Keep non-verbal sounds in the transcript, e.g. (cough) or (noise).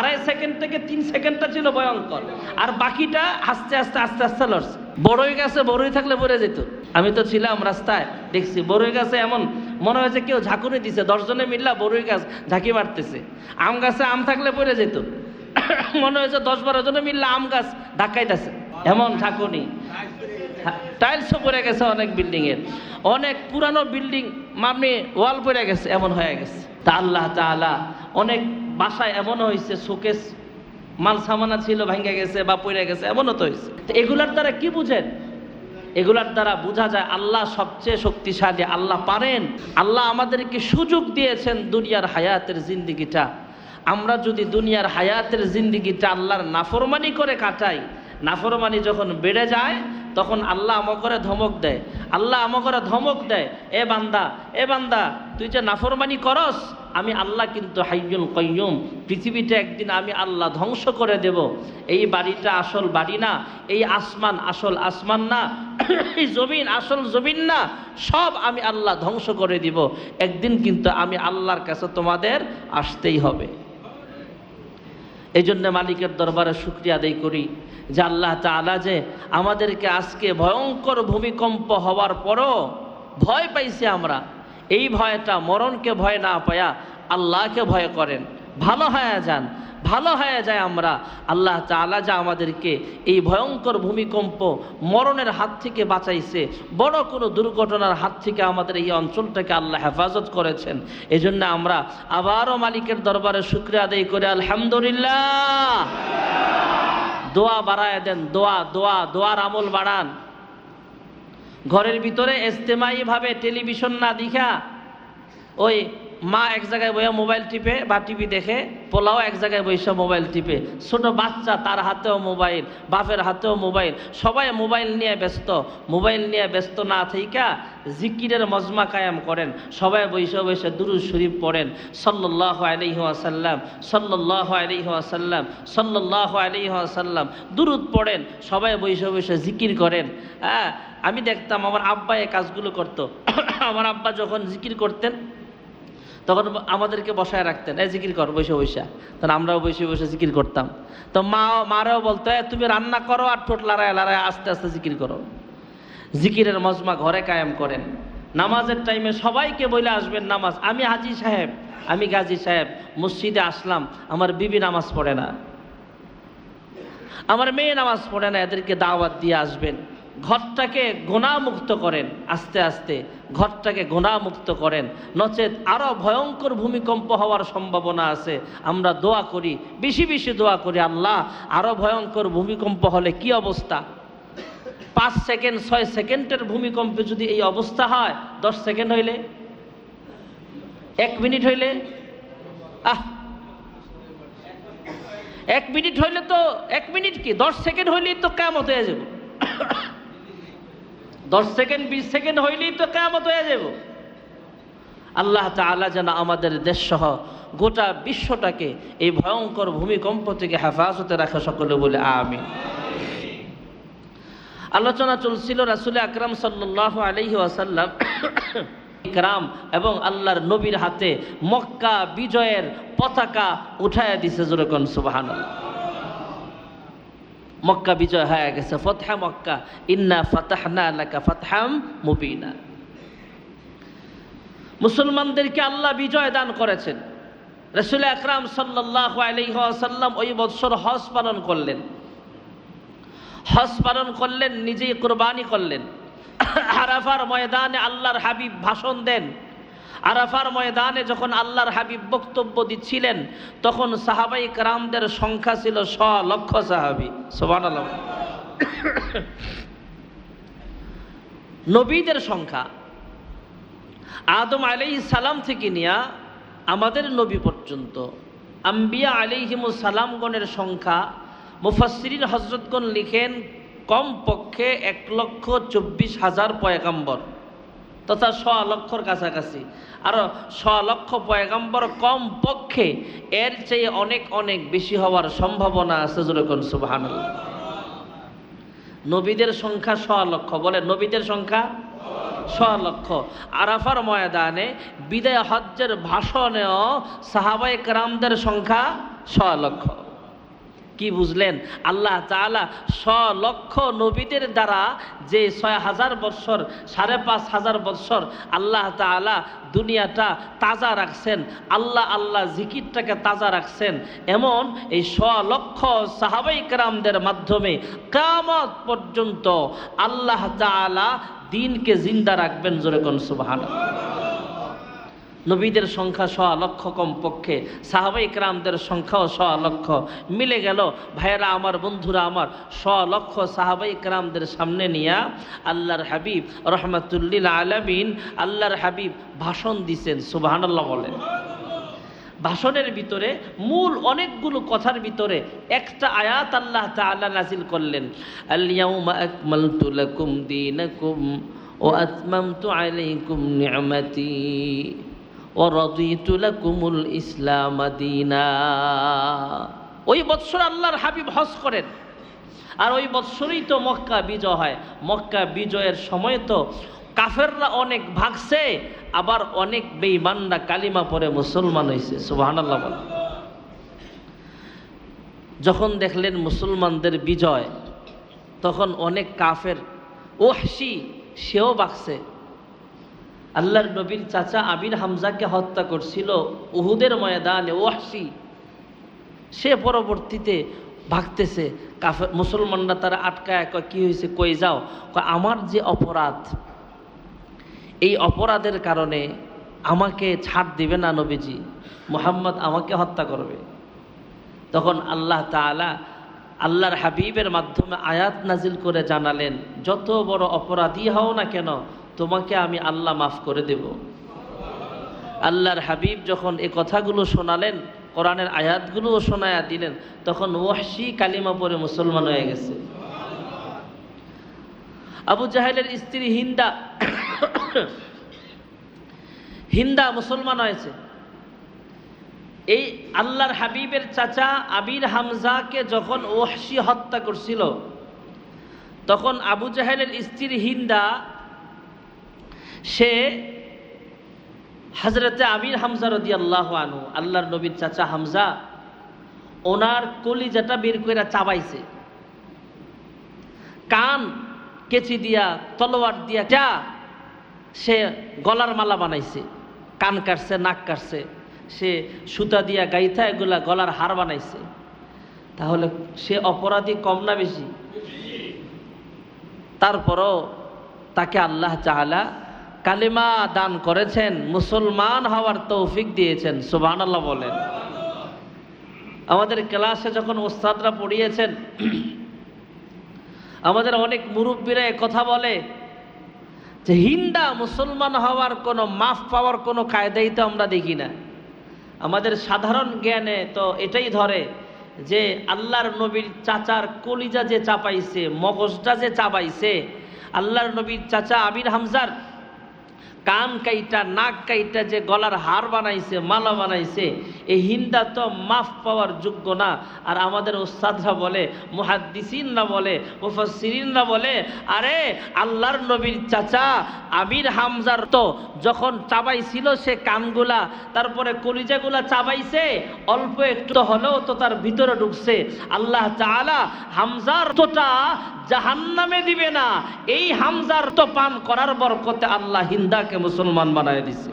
আড়াই সেকেন্ড থেকে তিন সেকেন্ডটা ছিল ভয়ঙ্কর। আর বাকিটা আস্তে আস্তে আস্তে আস্তে লড়ছে। বড়ই গাছে বড়ই থাকলে পড়ে যেত। আমি তো ছিলাম রাস্তায়, দেখছি বড়ই গাছে এমন। মনে হয়েছে কেউ ঝাঁকুনি দিছে, দশজনে মিললা বড়ই গাছ, ঝাঁকি মারতেছে। আম গাছে আম থাকলে পড়ে যেত। (coughs) মনে হয়েছে দশ বারো জনে মিললে আম গাছ ধাক্কাইতেছে। এমন ঝাঁকুনি। টাইলসও পড়ে গেছে অনেক বিল্ডিং এর। অনেক পুরানো বিল্ডিং মানে ওয়াল পড়ে গেছে, এমন হয়ে গেছে। তা আল্লাহ তাআলা অনেক বাসায় এমন হয়েছে শোকেস মাল সামানা ছিল ভেঙে গেছে বা পড়ে গেছে, এমনও তো হয়েছে তো এগুলার দ্বারা কি বুঝেন? এগুলার দ্বারা বোঝা যায় আল্লাহ সবচেয়ে শক্তিশালী, আল্লাহ পারেন। আল্লাহ আমাদেরকে সুযোগ দিয়েছেন দুনিয়ার হায়াতের জিন্দিগিটা। আমরা যদি দুনিয়ার হায়াতের জিন্দিগিটা আল্লাহর নাফরমানি করে কাটাই, নাফরমানি যখন বেড়ে যায় তখন আল্লাহ আমাকে ধমক দেয়। আল্লাহ আমাকে ধমক দেয়, এ বান্দা এ বান্দা, তুই যে নাফরমানি করস, আমি আল্লাহ কিন্তু হাইয়ুল কয়ুম পৃথিবীটা একদিন আমি আল্লাহ ধ্বংস করে দেব। এই বাড়িটা আসল বাড়ি না, এই আসমান আসল আসমান না, (clears throat) এই জমিন আসল জমিন না, সব আমি আল্লাহ ধ্বংস করে দিব। একদিন কিন্তু আমি আল্লাহর কাছে তোমাদের আসতেই হবে। এই জন্য মালিকের দরবারে শুক্রিয়া আদায় করি যে আল্লাহ তালা যে আমাদেরকে আজকে ভয়ঙ্কর ভূমিকম্প হওয়ার পরও ভয় পাইছি আমরা। এই ভয়টা মরণকে ভয় না পায়া আল্লাহকে ভয় করেন। ভালো হয়ে যান ভালো হয়ে যায় আমরা। আল্লাহ তাআলা যা আমাদেরকে এই ভয়ঙ্কর ভূমিকম্প মরণের হাত থেকে বাঁচাইছে, বড় কোনো দুর্ঘটনার হাত থেকে আমাদের এই অঞ্চলটাকে আল্লাহ হেফাজত করেছেন। এই জন্য আমরা আবারও মালিকের দরবারে শুক্রিয়া আদায় করে, আলহামদুলিল্লাহ। দোয়া বাড়ায় দেন, দোয়া দোয়া, দোয়ার আমল বাড়ান। ঘরের ভিতরে এস্তেমাইভাবে টেলিভিশন না দেখা ওই মা এক জায়গায় বইয়া মোবাইল টিপে বা টিভি দেখে, পোলাও এক জায়গায় বইসা মোবাইল টিপে। ছোট বাচ্চা তার হাতেও মোবাইল, বাপের হাতেও মোবাইল। সবাই মোবাইল নিয়ে ব্যস্ত। মোবাইল নিয়ে ব্যস্ত না থাইকা জিকিরের মজমা কায়াম করেন। সবাই বসে বসে দুরুদ শরীফ পড়েন। সাল্লাহ আলহি আসাল্লাম সাল্লাহ আলহি আসাল্লাম সাল্লাহ আলহি আসাল্লাম দুরুদ পড়েন, সবাই বসে বসে জিকির করেন। হ্যাঁ আমি দেখতাম আমার আব্বা এই কাজগুলো করতো। (coughs) আমার আব্বা যখন জিকির করতেন তখন আমাদেরকে বসায় রাখতেন, এই জিকির কর, বসে বসে। তখন আমরাও বসে বসে জিকির করতাম। তো মা, মারাও বলতো তুমি রান্না করো আর ঠোঁট লড়ায় লড়ায় আস্তে আস্তে জিকির করো। জিকিরের মজমা ঘরে কায়েম করেন। নামাজের টাইমে সবাইকে বলে আসবেন নামাজ। আমি হাজি সাহেব, আমি গাজী সাহেব, মসজিদে আসলাম, আমার বিবি নামাজ পড়ে না। আমার মেয়ে নামাজ পড়ে না, এদেরকে দাওয়াত দিয়ে আসবেন। ঘরটাকে গোনামুক্ত করেন আস্তে আস্তে, ঘরটাকে গোনামুক্ত করেন। নচেত আরও ভয়ঙ্কর ভূমিকম্প হওয়ার সম্ভাবনা আছে। আমরা দোয়া করি, বেশি বেশি দোয়া করি, আল্লাহ আরও ভয়ঙ্কর ভূমিকম্প হলে কি অবস্থা? পাঁচ সেকেন্ড, ছয় সেকেন্ডের ভূমিকম্পে যদি এই অবস্থা হয়, দশ সেকেন্ড হইলে? এক মিনিট হইলে? আহ! এক মিনিট হইলে তো, এক মিনিট কি? দশ সেকেন্ড হইলেই তো কেমত হয়ে যাব। দশ সেকেন্ড, বিশ সেকেন্ড হইলেই তো কেমত হয়ে যাব। আল্লাহ তাআলা যেন আমাদের দেশ সহ গোটা বিশ্বটাকে এই ভয়ঙ্কর ভূমিকম্প থেকে হেফাজতে রাখা সকলে বলে আমি আলোচনা চলছিল রাসুল আকরাম সাল্লাহ আলহি আসাল্লাম ইকরাম এবং আল্লাহর নবীর হাতে মক্কা বিজয়ের পতাকা উঠায় দিছে যেরকম সুবাহান মক্কা বিজয় হয়ে গেছে। ফতহা মক্কা। ইন্না ফাতাহনা লাকা ফাতহাম মুবিনা। মুসলমানদেরকে আল্লাহ বিজয় দান করেছেন। রসুল আকরাম সাল্লাহ আলহাসাল্লাম ওই বৎসর হজ পালন করলেন। হজ পালন করলেন, নিজেই কোরবানি করলেন। আরাফার ময়দানে আল্লাহর হাবিব ভাষণ দেন। আরাফার ময়দানে যখন আল্লাহর হাবিব বক্তব্য দিচ্ছিলেন, তখন সাহাবাই কারামদের সংখ্যা ছিল শ লক্ষ সাহাবি। সোবান নবীদের সংখ্যা। আদম আলাই সালাম থেকে নিয়া আমাদের নবী পর্যন্ত। আম্বিয়া আলিহিমুস সালামগণের সংখ্যা। মুফাসরিন হজরতগণ লিখেন কম পক্ষে এক লক্ষ চব্বিশ হাজার পয়গাম্বর। তথা শ লক্ষর কাছাকাছি। আর শ লক্ষ পয়গাম্বর কম পক্ষে এর চেয়ে অনেক অনেক বেশি হওয়ার সম্ভাবনা আছে যেরকম সুবাহান নবীদের সংখ্যা শ লক্ষ বলে নবীদের সংখ্যা ছ লক্ষ। আরাফার ময়দানে বিদায় হজ্জের ভাষণেও সাহাবাই কারামদের সংখ্যা শ লক্ষ। কি বুঝলেন? আল্লাহ তাআলা শ লক্ষ নবীদের দ্বারা যে ছয় হাজার বৎসর, সাড়ে পাঁচ হাজার বৎসর আল্লাহ তাআলা দুনিয়াটা তাজা রাখছেন, আল্লাহ আল্লাহ জিকিরটাকে তাজা রাখছেন। এমন এই শ লক্ষ সাহাবাই কেরামদের মাধ্যমে কামত পর্যন্ত আল্লাহ তাআলা দিনকে জিন্দা রাখবেন জোরে কোন নবীদের সংখ্যা শ লক্ষ কমপক্ষে। সাহাবাই ইকরামদের সংখ্যাও শ লক্ষ। মিলে গেল, ভাইয়েরা আমার, বন্ধুরা আমার, শ লক্ষ সাহাবাই ইকরামদের সামনে নিয়া আল্লাহর হাবিব রহমাতুল্লিল আলামিন আল্লাহর হাবিব ভাষণ দিছেন, সুবহানাল্লাহ বলেন। ভাষণের ভিতরে মূল অনেকগুলো কথার ভিতরে একটা আয়াত আল্লাহ তাআলা নাজিল করলেন। আল-ইয়াউমা আকমালতু লাকুম দীনাকুম ওয়া আতমামতু আলাইকুম রাদিতু লাকুমুল ইসলাম দীনা ওই বৎসর আল্লাহর হাবিব হজ করেন। আর ওই বৎসরই তো মক্কা বিজয় হয়। মক্কা বিজয়ের সময় তো কাফেররা অনেক ভাগছে, আবার অনেক বেঈমানরা কালিমা পরে মুসলমান হয়েছে সুবহানাল্লাহ বলেন। যখন দেখলেন মুসলমানদের বিজয়, তখন অনেক কাফের ওহসি সেও বাগছে আল্লাহর নবীর চাচা আবির হামজাকে হত্যা করছিল উহুদের ময়দানে ওয়াহসি সে পরবর্তীতে ভাগতেছে, কাফে, মুসলমানরা তারা আটকায়, কয়, কি হয়েছে কই যাও? আমার যে অপরাধ, এই অপরাধের কারণে আমাকে ছাড় দিবে না নবীজি। মোহাম্মদ আমাকে হত্যা করবে। তখন আল্লাহ তাআলা আল্লাহর হাবিবের মাধ্যমে আয়াত নাজিল করে জানালেন, যত বড় অপরাধী হও না কেন তোমাকে আমি আল্লাহ মাফ করে দেব। আল্লাহর হাবিব যখন এ কথাগুলো শোনালেন, কোরআনের আয়াতগুলোও শোনায়া দিলেন, তখন ওয়াহশি কালিমা পরে মুসলমান হয়ে গেছে। আবু জাহেলের স্ত্রী হিন্দা হিন্দা মুসলমান হয়েছে। এই আল্লাহর হাবিবের চাচা আবির হামজাকে যখন ওহসি হত্যা করছিল, তখন আবু জাহেলের স্ত্রী হিন্দা সে হজরতে আমির হামজা রদি আল্লাহ আনু আল্লাহর নবীর চাচা হামজা ওনার কলিজাটা বের করে চাবাইছে। কান কেচি দিয়া তলোয়ার দিয়া যা সে গলার মালা বানাইছে। কান কাটছে নাক কাটছে। সে সুতা দিয়া গাইথা এগুলা গলার হার বানাইছে। তাহলে সে অপরাধী কম না বেশি? তারপরও তাকে আল্লাহ চাহালা কালিমা দান করেছেন, মুসলমান হওয়ার তৌফিক দিয়েছেন সুবাহ বলেন। আমাদের ক্লাসে যখন ওস্তাদরা পড়িয়েছেন, (clears throat) আমাদের অনেক মুরব্বীরা কথা বলে যে, হিন্দা মুসলমান হওয়ার কোনো মাফ পাওয়ার কোনো কায়দাই তো আমরা দেখি না। আমাদের সাধারণ জ্ঞানে তো এটাই ধরে যে, আল্লাহর নবীর চাচার কলিজা যে চাপাইছে, মগজটা যে চাপাইছে, আল্লাহর নবীর চাচা আবির হামজার কান কাইটা, নাক কাইটা যে গলার হার বানাইছে, মালা বানাইছে এই হিন্দা তো মাফ পাওয়ার যোগ্য না। আর আমাদের ওস্তাদরা বলে, মুহাদ্দিসিনরা বলে, মুফাসসিরিনরা বলে, আরে আল্লাহর নবীর চাচা আমির হামজার তো যখন চাবাইছিল সে কানগুলা, তারপরে কলিজাগুলা চাবাইছে, অল্প একটু হলেও তো তার ভিতরে ঢুকছে। আল্লাহ তাআলা হামজার তোটা জাহান্নামে দিবে না। এই হামজার তো পান করার বরকতে আল্লাহ হিন্দাকে মুসলমান বানায় দিছে।